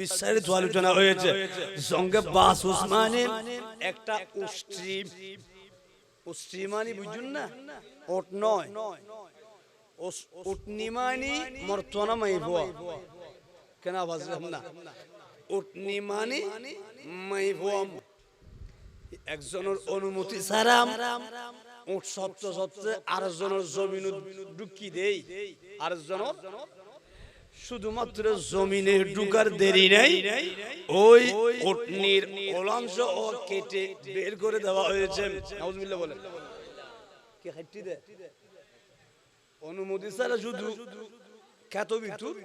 বিস্তারিত আলোচনা হয়েছে। সঙ্গে বাস একটা বুঝুন না? ওট নয়। মর্তনা মাইভুয়া কেন বাজলাম না? মাইভুয়া একজনের অনুমতি ছাড়া উঠ সত্য সত্য আরেকজনের জমিন ঢুকি দেই। আরেকজনের শুধুমাত্র জমিনে ঢুকার দেরি নাই ওই উটনির অলাংশ ও কেটে বের করে দেওয়া হয়েছে। নাউজুবিল্লাহ বলে কে হাইটি দে? অনুমতি ছাড়া শুধু খ্যাত বিতুর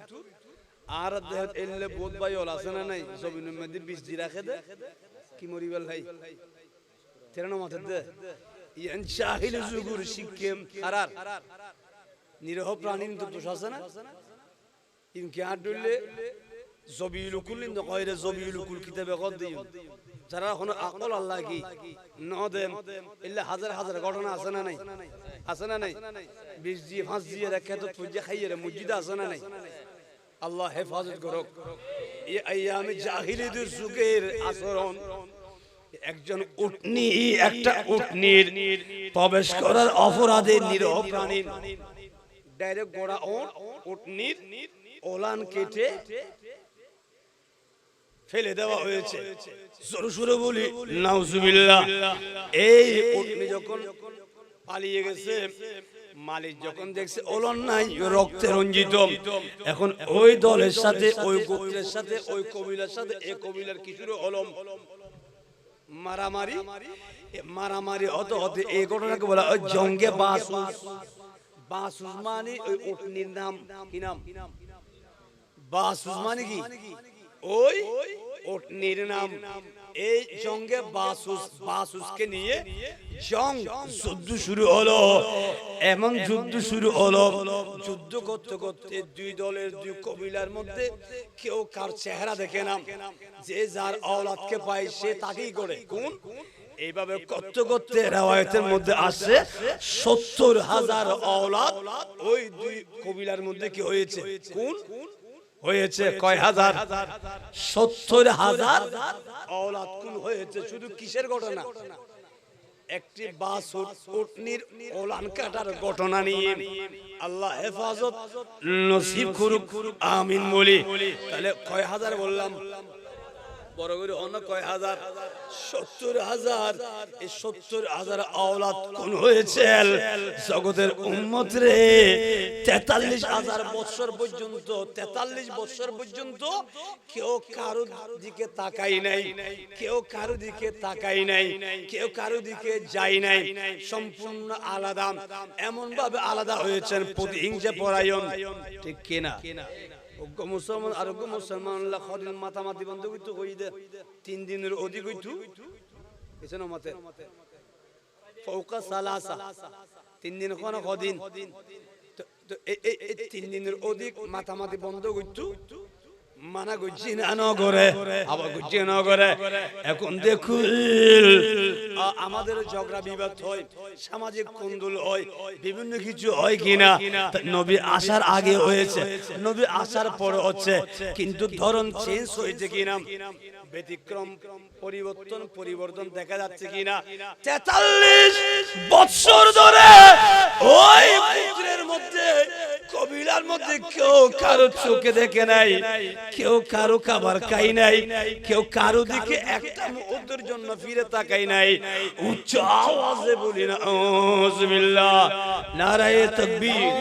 আর দেহ এলে বোধ ভাই ওল আছে না নাই? জমিনের মধ্যে বীজ দি। রাখে দে। কি মরিবেল ভাই? তেরানো মাথা দে। ইয়ান চাহিল জুগুর শিক্ষেম হারার। নিরহ প্রাণীর তো দোষ আছে না? ইনকে আর ডুললে জবিউল কুল ইন কয়রে জবিউল কুল কিতাবে কদ দিই যারা কোনো আকল আল্লাহ কি ইল্লা হাজার হাজার ঘটনা আছে না নাই আছে না নাই বিশ ফাঁস দিয়ে রেখে তো পূজা খাইয়ে মসজিদে আছে না নাই আল্লাহ হেফাজত করক আইয়ামে জাহিলিদের যুগের আচরণ একজন উটনি, একটা উটনির প্রবেশ করার অপরাধে নিরহ প্রাণীর। ডাইরেক্ট গোড়া উটনির ওলান কেটে ফেলে দেওয়া হয়েছে। জোরে সুরে বলি নাউজুবিল্লাহ। এই উটনি যখন পালিয়ে গেছে মালিক যখন দেখছে ওলন নাই রক্তে রঞ্জিত। এখন ওই দলের সাথে ওই গোত্রের সাথে ওই কবিলার সাথে এই কবিলার কিছুর অলম মারামারি মারামারি হতে হতে এই ঘটনাকে বলা হয় জঙ্গে বাসুস। বাসুস মানে ওই উটনির নাম। কি নাম? বাসুস মানে কি? ওই নাম এই জঙ্গে বাসুস বাসুসকে নিয়ে জং যুদ্ধ শুরু হলো। এমন যুদ্ধ শুরু হলো, যুদ্ধ করতে করতে দুই দলের দুই কবিলার মধ্যে কেউ কার চেহারা দেখে না যে যার অলাদকে পায় সে তাকেই করে। কোন? এইভাবে করতে করতে রেওয়ায়তের মধ্যে আসে সত্তর হাজার অলাদ ওই দুই কবিলার মধ্যে কি হয়েছে? কোন? হয়েছে কয় হাজার? সত্তর হাজার? অলাদ কোন হয়েছে শুধু কিসের ঘটনা? একটি বাসুর উটনির ওলান কাটার ঘটনা নিয়ে আল্লাহ হেফাজত নসিব করুক। আমিন বলি। তাহলে কয় হাজার বললাম? বড় অন্য কয় হাজার? সত্তর হাজার। এই সত্তর হাজার আওলাদ কোন হয়েছে? জগতের উম্মত রে। তেতাল্লিশ হাজার বছর পর্যন্ত, তেতাল্লিশ বছর পর্যন্ত কেউ কারও দিকে তাকাই নাই। কেউ কারও দিকে তাকাই নাই। কেউ কারও দিকে যাই নাই। সম্পূর্ণ আলাদা। এমন ভাবে আলাদা হয়েছেন প্রতিহিংসা পরায়ণ। ঠিক কিনা? অজ্ঞ মুসলমান আর অজ্ঞ মুসলমান আল্লাহ খদিন মাতামাতি বন্ধ করতে কই দে তিন দিনের অধিক হইতু এসে মতে। ফৌকা সালাসা, তিন দিন কোন কদিন তো- এই তিন দিনের অধিক মাতামাতি বন্ধ করতু এখন দেখুন আমাদের সামাজিক বিভিন্ন কিছু হয় কিনা আসার আগে হয়েছে আসার পর হচ্ছে, কিন্তু ধরন চেঞ্জ হয়েছে কিনা, ব্যতিক্রম, পরিবর্তন পরিবর্তন দেখা যাচ্ছে কিনা, তেতাল্লিশ বৎসর ধরে মধ্যে কবিলার মধ্যে কেউ কারও চোখে দেখে নাই কেউ কারও খাবার খাই নাই কেউ কারও দিকে একটা মুহূর্তের জন্য ফিরে তাকাই নাই। উচ্চ আওয়াজে বলি না ওসমিল্লাহ নারায়ে তকবীর।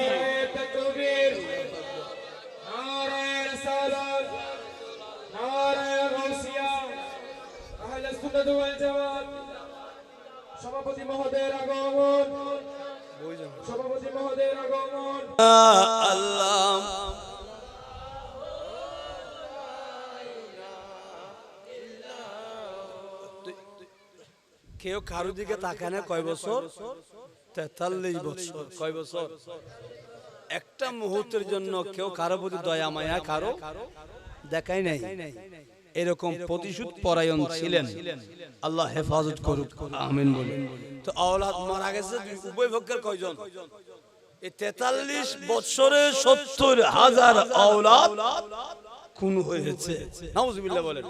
সভাপতি মহোদয়ের আগমন। কেউ কারও দিকে তাকায় না কয় বছর? তেতাল্লিশ বছর। কয় বছর? একটা মুহূর্তের জন্য কেউ কারও প্রতি দয়া, মায়া কারও দেখাই নাই। এরকম প্রতিশোধ পরায়ণ ছিলেন। আল্লাহ হেফাজত করুক। আমিন বলুন তো আওলাদ মারা গেছে উভয় পক্ষের কয়জন? এই তেতাল্লিশ বছরে সত্তর হাজার আওলাদ খুন হয়েছে। নাউজুবিল্লাহ বলেন।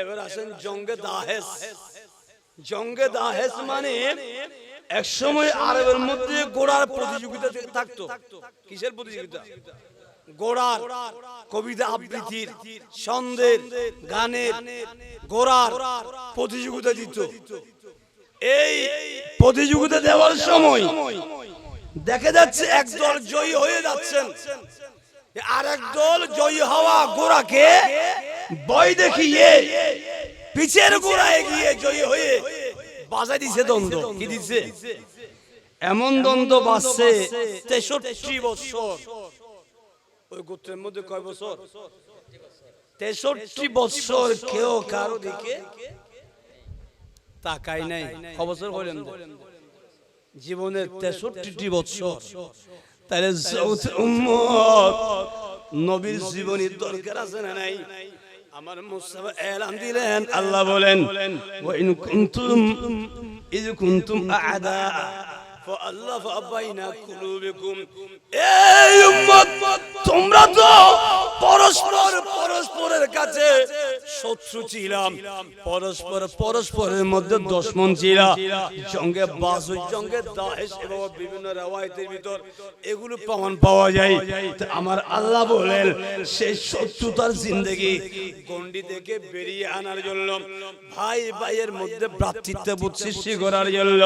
এবার আসেন জঙ্গে দাহেস। জঙ্গে দাহেস মানে এক সময় আরবের মধ্যে গোড়ার প্রতিযোগিতা থাকতো। কিসের প্রতিযোগিতা? গোড়ার কবিতা আবৃত্তির ছন্দের, গানের গোড়ার প্রতিযোগিতা দিত। এই প্রতিযোগিতা দেওয়ার সময় দেখা যাচ্ছে একদল জয়ী হয়ে যাচ্ছেন। আর এক দল জয়ী হওয়া গোড়াকে বই দেখিয়ে পিছের গোড়ায় গিয়ে জয়ী হয়ে বাজাই দিছে দ্বন্দ্ব। কি দিছে? এমন দ্বন্দ্ব বাজছে তেষট্টি বছর। ওই গোত্রের মধ্যে কয় বছর? তেষট্টি বছর কেউ কারও দিকে তাকাই নাই। ক বছর হইলেন জীবনের তেষট্টি বছর। তাহলে নবীর জীবনের দরকার আছে না নাই? আমার মুস্তাফা এলান দিলেন আল্লাহ বলেন ওয়া ইন কুনতুম ইয কুনতুম আ'দা فألف بين قلوبكم এই উম্মত তোমরা তো পরস্পর পরস্পরের কাছে শত্রু ছিলাম পরস্পর পরস্পরের মধ্যে দুশমন ছিলাম। জঙ্গে বাসু জঙ্গে দাহেশ এবং বিভিন্ন রাওয়ায়াতের ভিতর এগুলো প্রমাণ পাওয়া যায়। আমার আল্লাহ বলেন সেই শত্রুতার জিন্দেগি গন্ডি থেকে বেরিয়ে আনার জন্য ভাই ভাইয়ের মধ্যে ভ্রাতৃত্ববোধ সৃষ্টি করার জন্য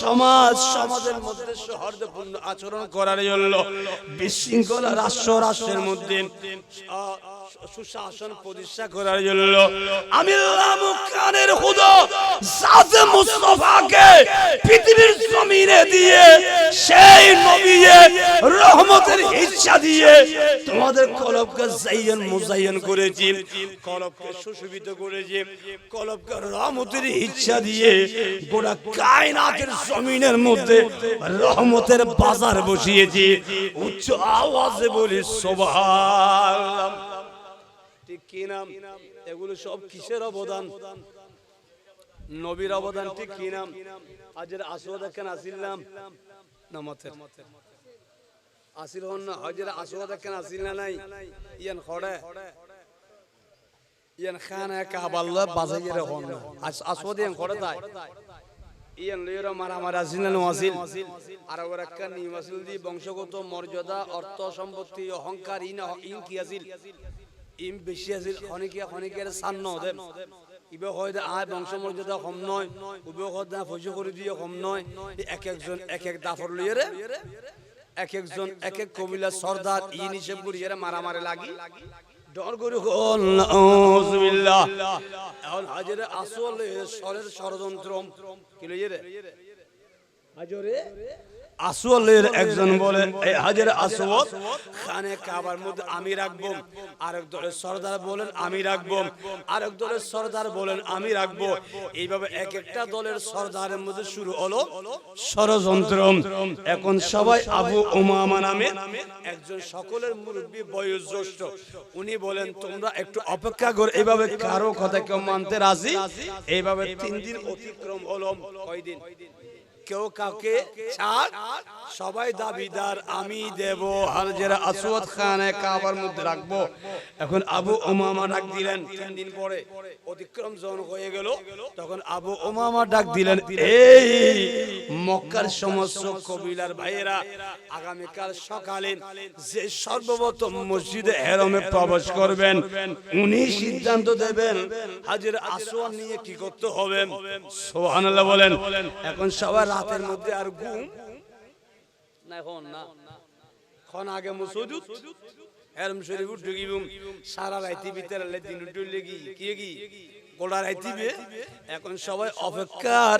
সমাজ সমাজের মধ্যে সৌহার্দ্যপূর্ণ আচরণ করার জন্য বিশৃঙ্খলা রাষ্ট্র রাষ্ট্রের মধ্যে সুশাসন প্রতিষ্ঠা করার জন্য আমি লামুকানের খুদা জাতে মুস্তাফাকে পৃথিবীর জমিনে দিয়ে সেই নবীয়ে রহমতের ইচ্ছা দিয়ে তোমাদের কলবকে জাইয়ান মুজাইয়ান করেছি কলবকে সুশোভিত করেছি কলবকে রহমতের ইচ্ছা দিয়ে গোটা কায়নাতের জমিনের মধ্যে রহমতের বাজার বসিয়েছি উচ্চ আওয়াজে বলি সোভাল নাম? এগুলো সব কিসের অবদান? নবীর কি নাম? আজের আসওয়াদ কেন আসিল নাম? নামাতের। আসিল হন না, হজের আসওয়াদ কেন আসিল না নাই? ইয়ান খড়ে। ইয়ান খানা কাবাল্লা বাজাইয়ের হন না। আসওয়াদ ইয়ান খড়ে ইয়ান আর ওর একটা দি, বংশগত মর্যাদা, অর্থ সম্পত্তি, অহংকার ইন কি আসিল? ইম বেশি আছিল খনিকিয়া খনিকিয়ার সান নদেম ইবে হয় আয় বংশ মর্যাদা কম নয়, উবে হয় করে দিয়ে নয়। এক একজন, এক এক দাফর লইয়ে রে এক একজন, এক এক কবিলা সর্দার ইন হিসেব করি এরা মারামারি লাগি আসল সরের ষড়যন্ত্র কি লইয়ে রে হাজরে আসওয়ালের একজন বলেন এই হাজার আসওয়াল খানে কাবার মধ্যে আমি রাখব। আরেক দলের সর্দার বলেন আমি রাখব। আরেক দলের সর্দার বলেন আমি রাখব। এইভাবে এক একটা দলের সর্দারের মধ্যে শুরু হলো ষড়যন্ত্র এখন সবাই আবু উমামা নামে একজন সকলের মুরব্বী বয়োজ্যেষ্ঠ। উনি বলেন তোমরা একটু অপেক্ষা কর এইভাবে কারও কথা কেউ মানতে রাজি? এইভাবে তিন দিন অতিক্রম হলো কয়দিন কেউ কাউকে সবাই দাবিদার, আমি দেব। যারা আসওয়াদ খানে কাবার মধ্যে রাখব। এখন আবু ওমামা ডাক দিলেন। তিন দিন পরে অতিক্রম জন হয়ে গেল, তখন আবু ওমামা ডাক দিলেন, এই মক্কার সমস্ত কবিলার ভাইয়েরা, আগামীকাল সকালে যে সর্বপ্রথম মসজিদে হেরমে প্রবেশ করবেন, উনি সিদ্ধান্ত দেবেন, হাজির আসওয়াদ নিয়ে কি করতে হবে। সোহানাল্লাহ বলেন, এখন সবার রাতের মধ্যে আর ঘুম? না এখন না। খন আগে মুসুজুত হেরম শরীফ উঠে গিবুম সারা রাইতি ভিতরে লে দিন উঠে লেগি কে গি? গোড়া রাইতিবে এখন সবাই অপেক্ষার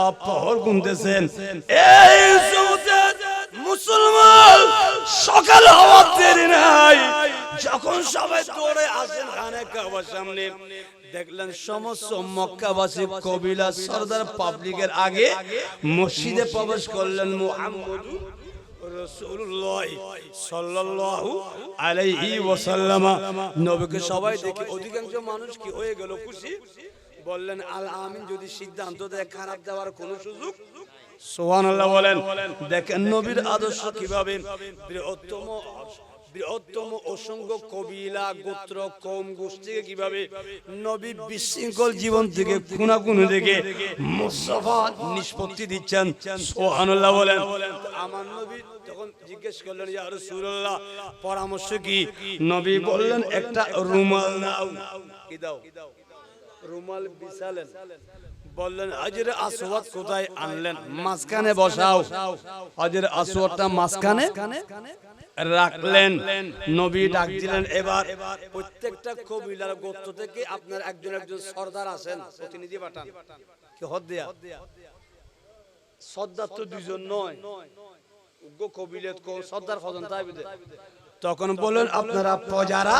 অপহর গুনতেছেন এই মুসলমান, সকাল হওয়ার দেরি নাই। যখন সবাই দৌড়ে আসেন খানে কাবার সামনে, দেখলেন সমস্ত মক্কাবাসী কবিলা সর্দার পাবলিকের আগে মসজিদে প্রবেশ করলেন মুহাম্মদ নবীকে সবাই দেখে অধিকাংশ মানুষ কি হয়ে গেল বললেন, আল আমিন, যদি সিদ্ধান্ত দেয় খারাপ দেওয়ার কোনো সুযোগ সুবহানাল্লাহ বলেন দেখেন নবীর আদর্শ কীভাবে বৃহত্তম বৃহত্তম অসংখ্য কবিলা গোত্র কম গোষ্ঠীকে কীভাবে নবী বিশৃঙ্খল জীবন থেকে খুনাখুনি থেকে মুস্তফা নিষ্পত্তি দিচ্ছেন সোহানুল্লাহ বলেন। আমার নবী তখন জিজ্ঞেস করলেন ইয়া রাসূলুল্লাহ পরামর্শ কি? নবী বললেন একটা রুমাল দাও কি দাও? রুমাল বিছালেন। বললেন হাজির আসওয়াদ কোথায় আনলেন? মাঝখানে বসাও। হাজির আসওয়াদটা মাঝখানে রাখলেন। নবী ডাক দিলেন এবার প্রত্যেকটা কবিলার গোত্র থেকে আপনার একজন একজন সর্দার আছেন প্রতিনিধি পাঠান। কি হদ দেয়া সর্দার তো দুইজন নয়। উগ্র কবিলেত কো সর্দার খজন তাই বুঝে তখন বললেন আপনারা প্রজারা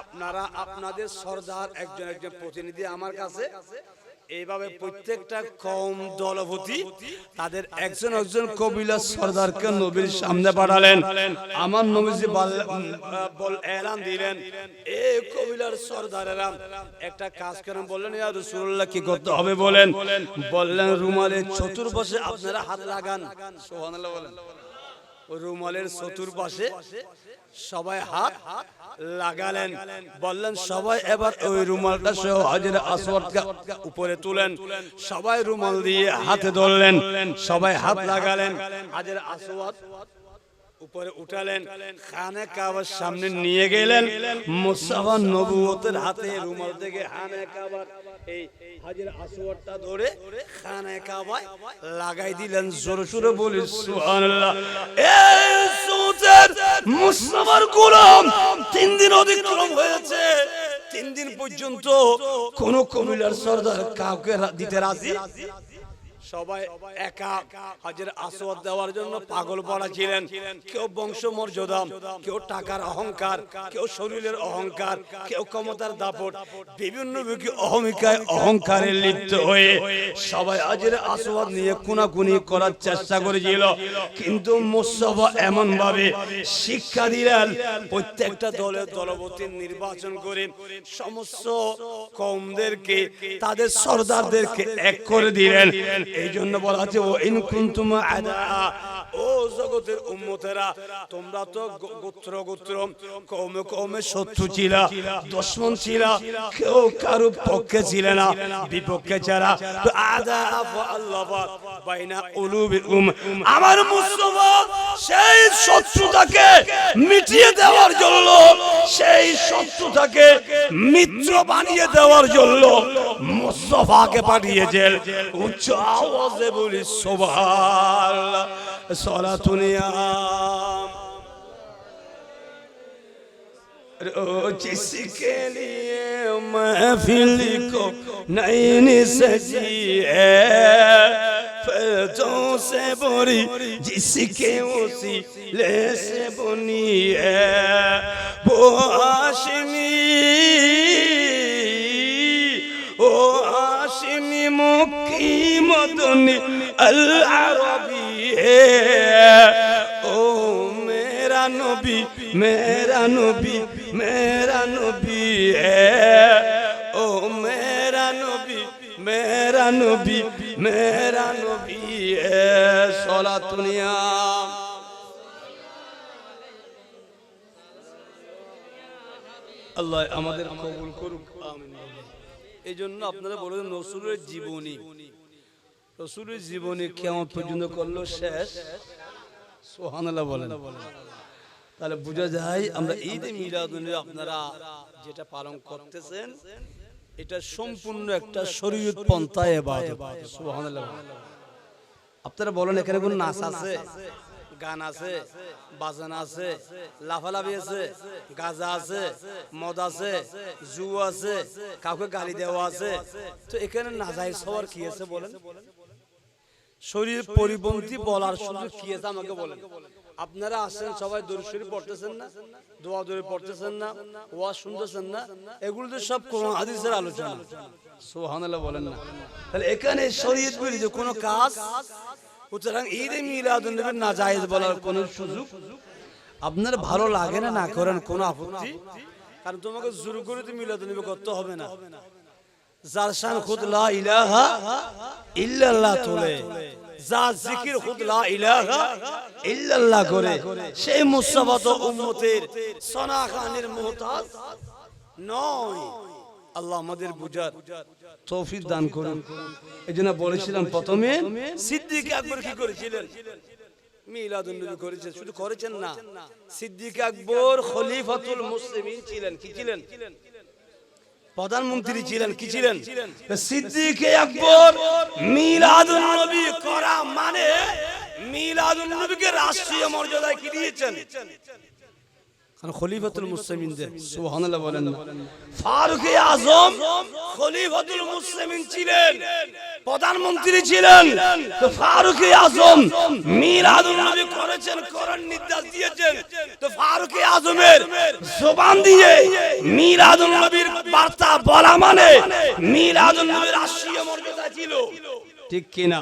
আপনারা আপনাদের সর্দার একজন একজন প্রতিনিধি আমার কাছে এইভাবে প্রত্যেকটা কম দলপতি তাদের একজন একজন কবিলা সর্দারকে নবীর সামনে পাঠালেন। আমার নবীজি এলান দিলেন। এই কবিলার সর্দারেরা একটা কাজ করেন বললেন ইয়া রাসূলুল্লাহ কি করতে হবে? বলেন। বললেন রুমালের চতুর্পাশে আপনারা হাত লাগান। সুবহানাল্লাহ বলেন। রুমালের চতুর্পাশে সবাই হাত লাগালেন বললেন সবাই এবার ওই রুমালটা সহ হাজির আসওয়াদকে উপরে তুলেন। সবাই রুমাল দিয়ে হাতে ধরলেন সবাই হাত লাগালেন হাজির আসওয়াদ উপরে উঠালেন খানে কাবার সামনে নিয়ে গেলেন মুসাফা নবুয়তের হাতে রুমাল থেকে খানে কাবার এই হাজির আসওয়াদটা ধরে খানে কাবায় লাগাই দিলেন। জোরে জোরে বলি সুবহানাল্লাহ। এই সুতের মুসলমান গোলাম তিন দিন অতিক্রম হয়েছে। তিন দিন পর্যন্ত কোন কবিলার সর্দার কাউকে দিতে রাজি সবাই একা হাজির আসওয়াদ দেওয়ার জন্য পাগল পড়া ছিলেন। কেউ বংশ মর্যাদা কেউ টাকার অহংকার কেউ শরীরের অহংকার কেউ ক্ষমতার দাপট। বিভিন্ন অহমিকায় অহংকারে লিপ্ত হয়ে সবাই হাজির আসওয়াদ নিয়ে কুনাকুনি করার চেষ্টা করেছিল। কিন্তু মোস্তফা এমন ভাবে শিক্ষা দিলেন। প্রত্যেকটা দলের দলপতি নির্বাচন করে সমস্ত কমদেরকে তাদের সর্দারদেরকে এক করে দিলেন। এই জন্য বলা আছে ও ইন কুনতুম আদা ও জগতের উম্মতেরা, তোমরা তো গোত্র গোত্র, কৌমে কৌমে শত্রু ছিলা, দুশ্মন ছিলা, কেউ কারও পক্ষে ছিলে না, বিপক্ষে ছাড়া তো আদা আল্লাহ বাইনা উলুবিকুম আমার মুস্তফা সেই শত্রুতাকে মিটিয়ে দেওয়ার জন্য, সেই শত্রুতাকে মিত্র বানিয়ে দেওয়ার জন্য মুস্তফাকে পাঠিয়েছেন। উচ্চ আওয়াজে বলি, সুবহানাল্লাহ। সলাতুনিয়া जिसके लिए महफिल को नैन सजी है फैजों से बोरी जिसके उसी ले से बुनी है वो हाशमी ओ हाशमी मुकी मदनी अल अरबी হে ও মেরা নবী মেরা নবী মেরা নবী হে ও মেরা নবী মেরা নবী মেরা নবী হে সলা দুনিয়া। আল্লাহ আমাদের কবুল করুক এই জন্য আপনারা বলেন নসুরের জীবনী। রসুলের জীবনী কেমন পর্যন্ত করল শেষ? সোহানাল্লাহ বলেন। তাহলে বোঝা যায় আমরা আপনারা যেটা পালন করতেছেন, এটা সম্পূর্ণ একটা আপনারা বলেন এখানে কোন নাচ আছে? গান আছে, বাজান আছে, লাফালাফি আছে, গাজা আছে, মদ আছে জু আছে, কাউকে গালি দেওয়া আছে। তো এখানে নাজাইজ হওয়ার কি আছে বলেন? শরীর পরিপন্থী বলার সুযোগ কি আছে আমাকে বলেন। আপনারা আসছেন সবাই দরুদ পড়তেছেন না দোয়া দরে পড়তেছেন না ওয়াজ শুনতেছেন না এগুলো তো সব কোরআন হাদিসের আলোচনা। সুবহানাল্লাহ বলেন না। তাহলে এখানে শরীয়ত বিরোধী কোনো কাজ সুতরাং ঈদে মিলাদুন নবীর নাজায়েজ বলার কোনো সুযোগ আপনার ভালো লাগে না না করেন কোনো আপত্তি? কারণ তোমাকে জোর করে তো মিলাদুন নবী করতে হবে না। খুদ লা ইলাহা ইল্লাল্লাহ জিকির খুদ লা ইলাহা ইল্লাল্লাহ করে, সেই উম্মতের সনাখানের নয়। আল্লাহ আমাদের বুঝার তৌফিক দান করুন। এই জন্য বলেছিলাম প্রথমে, সিদ্দিক আকবর কি করেছিলেন? মিলাদুন নবী করেছেন শুধু করেছেন না, সিদ্দিক আকবর খলিফাতুল মুসলিমিন ছিলেন, কি ছিলেন? প্রধানমন্ত্রী ছিলেন কি ছিলেন সিদ্দিক আকবর মিলাদুন নবী করা মানে মিলাদুন নবীকে রাষ্ট্রীয় মর্যাদায় কি দিয়েছেন? কারণ খলিফাতুল মুসলিমিনদের সুবহানাল্লাহ বলেন না। ফারুক আজম খলিফাতুল মুসলিমিন ছিলেন। প্রধানমন্ত্রী ছিলেন। তো ফারুক আজম মিলাদুল নবী করেছেন করার নির্দেশ দিয়েছেন। তো ফারুক আজমের জবান দিয়ে মিলাদুল নবীর বার্তা বলা মানে মিলাদুল নবীর রাষ্ট্রীয় মর্যাদা ছিল। ঠিক কিনা?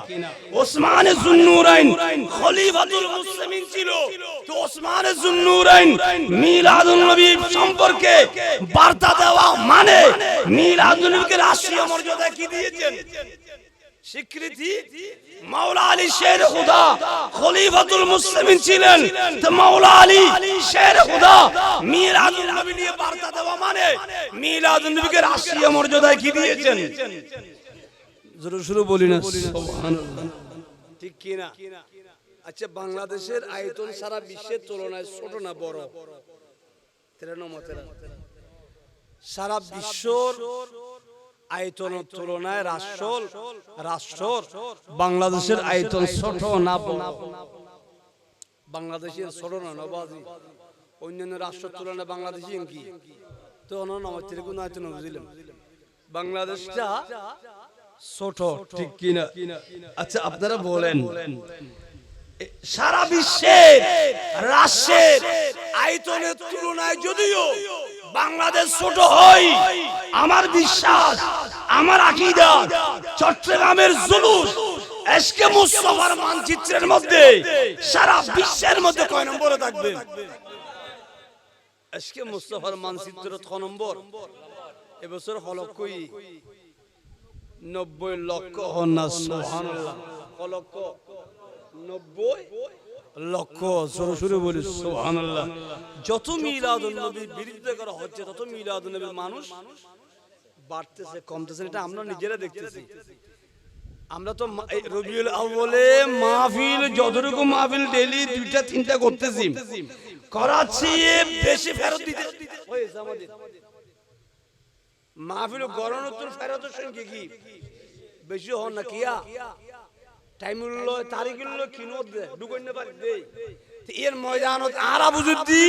ওসমান জুন্নুরাইন খলিফাতুল মুসলিমিন ছিল। তো ওসমান জুন্নুরাইন মিলাদুন নবী সম্পর্কে বার্তা দেওয়া মানে মিলাদুন নবীকে রাষ্ট্রীয় মর্যাদা কি দিয়েছেন? স্বীকৃতি? মাওলা আলী শের খুদা খলিফাতুল মুসলিমিন ছিলেন। তো মাওলা আলী শের খুদা মিলাদুন নবী নিয়ে বার্তা দেওয়া মানে মিলাদুন নবীকে রাষ্ট্রীয় মর্যাদা কি দিয়েছেন? জোরে শুরু বলি না। ঠিক কি না? আচ্ছা বাংলাদেশের আয়তন সারা বিশ্বের তুলনায় ছোট না বড়। সারা বিশ্বর আয়তনের তুলনায় রাষ্ট্র রাষ্ট্র বাংলাদেশের আয়তন ছোট না বাংলাদেশের ছোট না নবাজি? অন্যান্য রাষ্ট্রের তুলনায় বাংলাদেশি কি তো অন্য আমার তেরকুন আয়তন বুঝলাম বাংলাদেশটা ছোট ঠিক কিনা? আচ্ছা আপনারা বলেন। সারা বিশ্বের রাষ্ট্রের আয়তনের তুলনায় যদিও বাংলাদেশ ছোট হয় আমার বিশ্বাস আমার আকিদা চট্টগ্রামের জুলুস এসকে মুস্তফার মানচিত্রের মধ্যে সারা বিশ্বের মধ্যে কয় নম্বরে থাকবে? এসকে মুস্তফার মানচিত্র ছ নম্বর। এবছর হলকই নব্বই লক্ষ লক্ষ নব্বই যত হচ্ছে, তত মানুষ বাড়তেছে, কমতেছে, এটা আমরা নিজেরা দেখতেছি। আমরা তো রবিউল মাহফিল, যতটুকু মাহফিল ডেলি দুইটা, তিনটা করতেছি। করাচ্ছি বেশি ফেরত দিতে হয়েছে আমাদের। মাহফিল গণনোত্তর ফেরতের সঙ্গে কি? বেশি হন না কিয়া টাইম উল্লো তারিখ উল্লো কিনো দে? ঢুকইনে পারি দে। এর ময়দানত আরা বুঝুদ্দি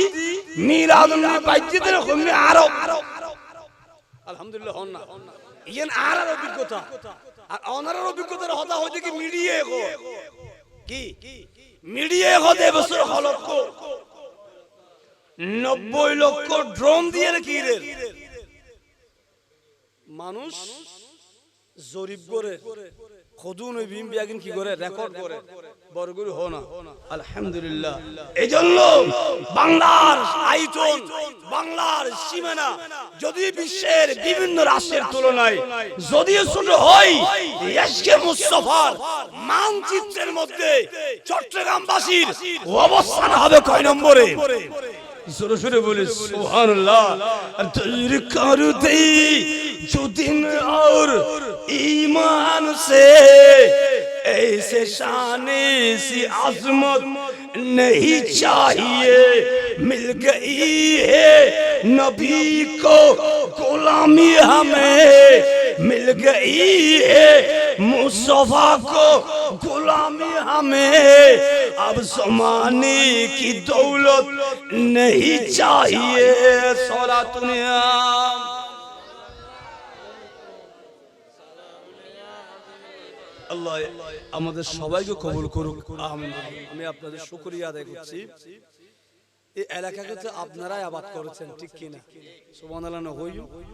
বাইজ্জে আরও। আলহামদুলিল্লাহ হন না। ইয়েন আরার অভিজ্ঞতা। আর অনারার অভিজ্ঞতার হতা হইতে কি মিডিয়ে গো কি? মিডিয়ে হতে বছর হলক্ষ নব্বই লক্ষ ড্রোন দিয়ে কি রে? মানুষ জরিপ করে কি করে? রেকর্ড করে। বরগুরি হো না। আলহামদুলিল্লাহ। বাংলার বাংলার সীমানা যদি বিশ্বের বিভিন্ন রাষ্ট্রের তুলনায় যদিও ছোট হয় এসকে মুস্তফার মানচিত্রের মধ্যে চট্টগ্রামবাসীর অবস্থান হবে কয় নম্বরে? سرشور بولی سبحان اللہ دیر کر دی جو دن اور ایمان سے ایسے شان سی عظمت نہیں چاہیے مل گئی ہے نبی کو غلامی ہمیں مل گئی ہے مصطفیٰ کو غلامی ہمیں اب زمانے کی دولت नहीं चाहिए सोला दुनिया আল্লাহ আমাদের সবাইকে কবুল করুক আমিন আমি আপনাদের শুকরিয়া আদায় করছি এই এলাকাকে তো আপনারাই আবাদ করেছেন ঠিক কিনা সুবহানাল্লাহ হই